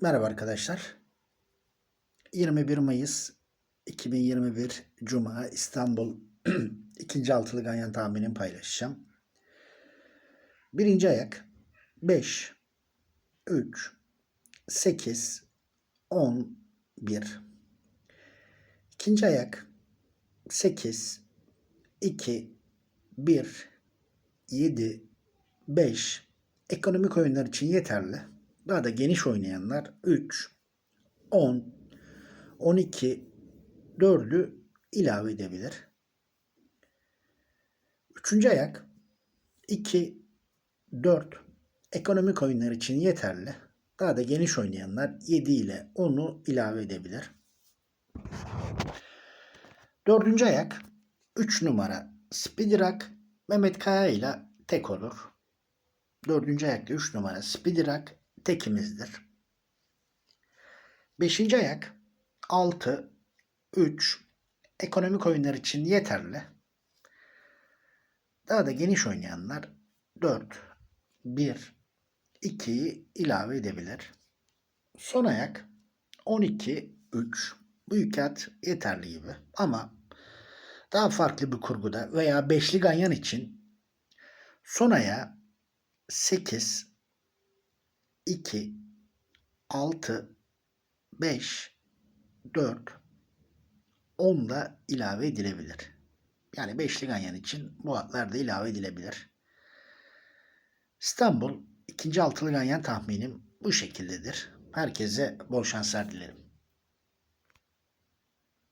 Merhaba arkadaşlar. 21 Mayıs 2021 Cuma İstanbul ikinci altılı ganyan tahminini paylaşacağım. Birinci ayak 5, 3, 8, 10, 1. İkinci ayak 8, 2, 1, 7, 5. Ekonomik oyunlar için yeterli. Daha da geniş oynayanlar 3, 10, 12, 4'ü ilave edebilir. Üçüncü ayak 2, 4 ekonomik oyunlar için yeterli. Daha da geniş oynayanlar 7 ile 10'u ilave edebilir. Dördüncü ayak 3 numara Speedy Rock Mehmet Kaya ile tek olur. Dördüncü ayakta 3 numara Speedy Rock tekimizdir. Beşinci ayak 6, 3 ekonomik oyunlar için yeterli. Daha da geniş oynayanlar 4, 1, 2'yi ilave edebilir. Son ayak 12, 3. Bu ikat yeterli gibi ama daha farklı bir kurguda veya beşli ganyan için son aya 8, 2, 6, 5, 4, 10 da ilave edilebilir. Yani beşli ganyan için bu atlar da ilave edilebilir. İstanbul ikinci altılı ganyan tahminim bu şekildedir. Herkese bol şanslar dilerim.